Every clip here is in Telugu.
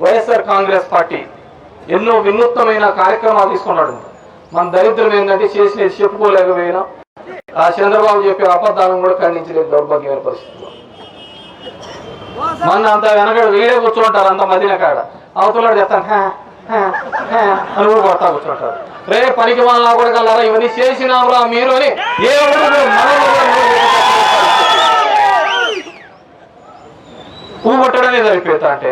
వైఎస్ఆర్ కాంగ్రెస్ పార్టీ ఎన్నో వినూత్నమైన కార్యక్రమాలు తీసుకున్నాడు. మన దరిద్రం ఏంటంటే చేసినది చెప్పుకోలేకపోయినా ఆ చంద్రబాబు చెప్పే అబద్ధాలను కూడా ఖండించలేదు దౌర్భాగ్యమైన పరిస్థితిలో. మన అంత వెనక వీడే కూర్చుంటారు అంత మధ్యన కాడ. అవతలాడు చెప్తాను "హా, అని కూడా కూర్చుంటారు. రే పనికి వాళ్ళ కూడా కలరా ఇవన్నీ చేసినాంరా మీరు అని ఏ పువ్వు సరిపోతా అంటే?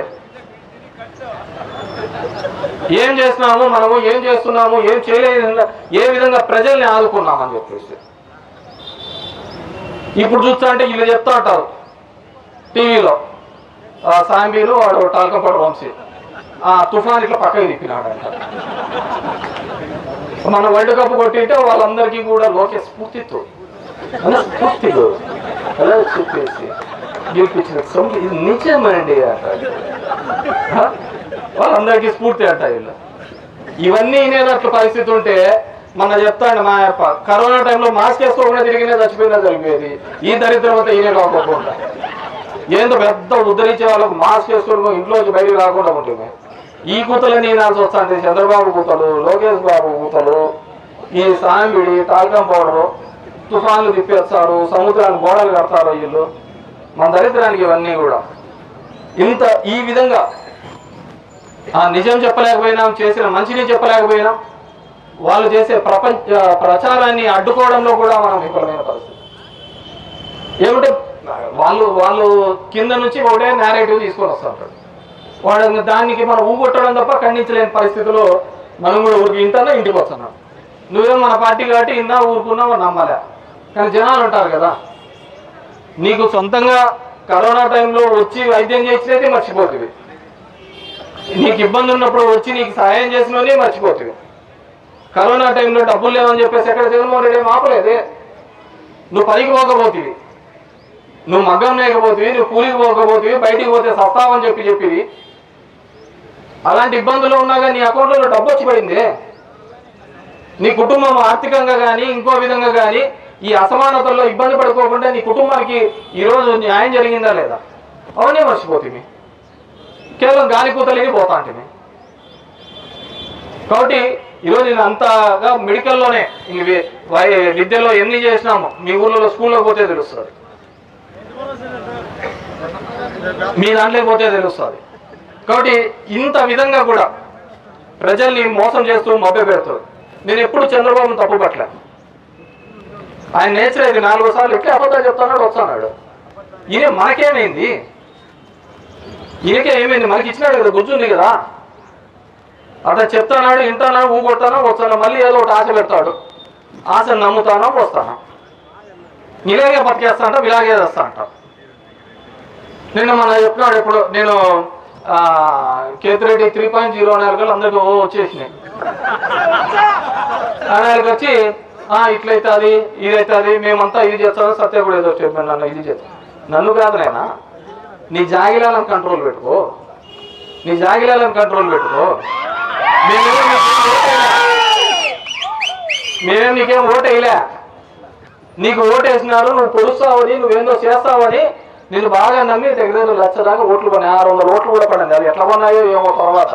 ఏం చేస్తున్నాము మనము ఏం చేస్తున్నాము ఏం చేయలేదు ఏ విధంగా ప్రజల్ని ఆదుకున్నామని చెప్పేసి. ఇప్పుడు చూస్తా అంటే వీళ్ళు చెప్తా ఉంటారు టీవీలో సాంబీలు వాడు టాల్కంపాడు వంశీ. ఆ తుఫాన్ ఇట్లా పక్కకి తిప్పినాడంట మన వరల్డ్ కప్ కొట్టింటే వాళ్ళందరికీ కూడా లోకే స్ఫూర్తితో స్ఫూర్తితో అలా చెప్పేసి గెలిపించిన ఇది నిజమండి అంటాడు వాళ్ళందరికీ స్ఫూర్తి అంట వీళ్ళు. ఇవన్నీ వినేటట్లు పరిస్థితి ఉంటే మన చెప్తాడు మా యప్ప కరోనా టైంలో మాస్క్ వేసుకోకుండా తిరిగినా చచ్చిపోయినా జరిగేది. ఈ దరిద్రం అంతా ఈయనే కాకుండా ఏందో పెద్ద ఉద్ధరించే వాళ్ళకు మాస్క్ వేసుకొని ఇంట్లోంచి బయటికి రాకుండా ఉంటుంది. ఈ కూతలు వినాల్సి వస్తుంది. చంద్రబాబు కూతలు లోకేష్ బాబు కూతలు ఈ సాంబిడి టాల్కం పౌడరు తుఫాన్లు తిప్పేస్తారు సముద్రానికి గోడలు కడతారు వీళ్ళు. మన దరిద్రానికి ఇవన్నీ కూడా. ఇంత ఈ విధంగా నిజం చెప్పలేకపోయినాం చేసిన మంచిని చెప్పలేకపోయినాం. వాళ్ళు చేసే ప్రపంచ ప్రచారాన్ని అడ్డుకోవడంలో కూడా మనం విఫలమైన పరిస్థితి. ఏమిటంటే వాళ్ళు వాళ్ళు కింద నుంచి ఒకటే నేరేటివ్ తీసుకొని వస్తుంటారు వాడు దానికి మనం ఊగొట్టడం తప్ప ఖండించలేని పరిస్థితిలో మనం కూడా ఊరికి ఇంటన్నా ఇంటికి వస్తున్నాం. నువ్వేం మన పార్టీ కాబట్టి ఇందా ఊరుకున్నావు నమ్మలే. కానీ జనాలు ఉంటారు కదా. నీకు సొంతంగా కరోనా టైంలో వచ్చి వైద్యం చేసినది మర్చిపోతుంది నీకు ఇబ్బంది ఉన్నప్పుడు వచ్చి నీకు సహాయం చేసినోనే మర్చిపోతుంది కరోనా టైంలో డబ్బులు లేవని చెప్పేసి ఎక్కడ జగన్మోహన్ రెడ్డి ఏం ఆపలేదే? నువ్వు పనికి పోకపోతుంది నువ్వు మగ్గం లేకపోతే నువ్వు కూలికి పోకపోతే బయటికి పోతే సస్తావని చెప్పి చెప్పింది అలాంటి ఇబ్బందులు ఉన్నాగా నీ అకౌంట్లో డబ్బు వచ్చి పడింది నీ కుటుంబం ఆర్థికంగా కానీ ఇంకో విధంగా కానీ ఈ అసమానతల్లో ఇబ్బంది పడుకోకుండా నీ కుటుంబానికి ఈరోజు న్యాయం జరిగిందా లేదా? అవన్నీ మర్చిపోతుంది కేవలం గాలి పోతాంటివి పోతా అంటే కాబట్టి ఈరోజు ఇది అంతగా మెడికల్లోనే ఇవి వై- విద్యలో ఎన్ని చేసినాము మీ ఊర్లో స్కూల్లో పోతే తెలుస్తుంది. మీ దాంట్లో పోతే తెలుస్తుంది. కాబట్టి ఇంత విధంగా కూడా ప్రజల్ని మోసం చేస్తూ మభ్య పెడతారు నేను ఎప్పుడు చంద్రబాబును తప్పు పట్టలే ఆయన నేచర్ ఇది నాలుగు సార్లు ఎట్లా అబద్ధాలు చెప్తున్నాడు వస్తున్నాడు. ఈయన మనకేమైంది? ఈయనకే ఏమైంది? మనకి ఇచ్చినాడు కదా గుర్తుంది కదా. అతను చెప్తానాడు వింటానా ఊగొడతానా వస్తానో మళ్ళీ ఏదో ఒకటి ఆశ పెడతాడు. ఆశ నమ్ముతానో వస్తాను? ఇలాగే బతికేస్తా అంటాం ఇలాగే చేస్తా అంటాం నిన్న మన చెప్పినాడు ఇప్పుడు నేను ఆ, కేతిరెడ్డి త్రీ పాయింట్ జీరో నాలుగు అందరికి ఓ వచ్చేసినాయి. ఆయనకి వచ్చి ఆ ఇట్లయితే అది ఇదైతే అది మేమంతా ఇది చేస్తామో సత్య కూడా ఏదో చెప్పాను నన్ను ఇది చేస్తాం నన్ను కాదు నేనా నీ జాగిలాలను కంట్రోల్ పెట్టుకో. నీ జాగిలాలను కంట్రోల్ పెట్టుకో. నీకేం ఓటేయలే. మేమేం నీకేం ఓటేయలే నీకు ఓటేసినారు నువ్వు పొడుస్తావని నువ్వేందో చేస్తావని నేను బాగా నమ్మి దగ్గర లక్ష దాకా ఓట్లు పడినాయి. ఆరు వందల ఓట్లు కూడా పడింది అది ఎట్లా పడినాయో ఏమో తర్వాత.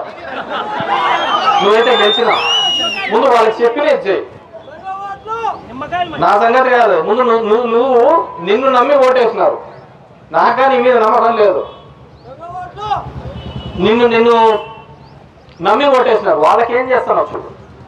నువ్వైతే గెలిచినా ముందు వాళ్ళకి చెప్పినది చేయి నా సంగతి కాదు. ముందు నువ్వు నువ్వు నిన్ను నమ్మి ఓటేసినారు. నాకా నీ మీద నమ్మకం లేదు. నిన్ను నిన్ను నమ్మి ఓటేసినారు. వాళ్ళకి చేస్తాను చూడు.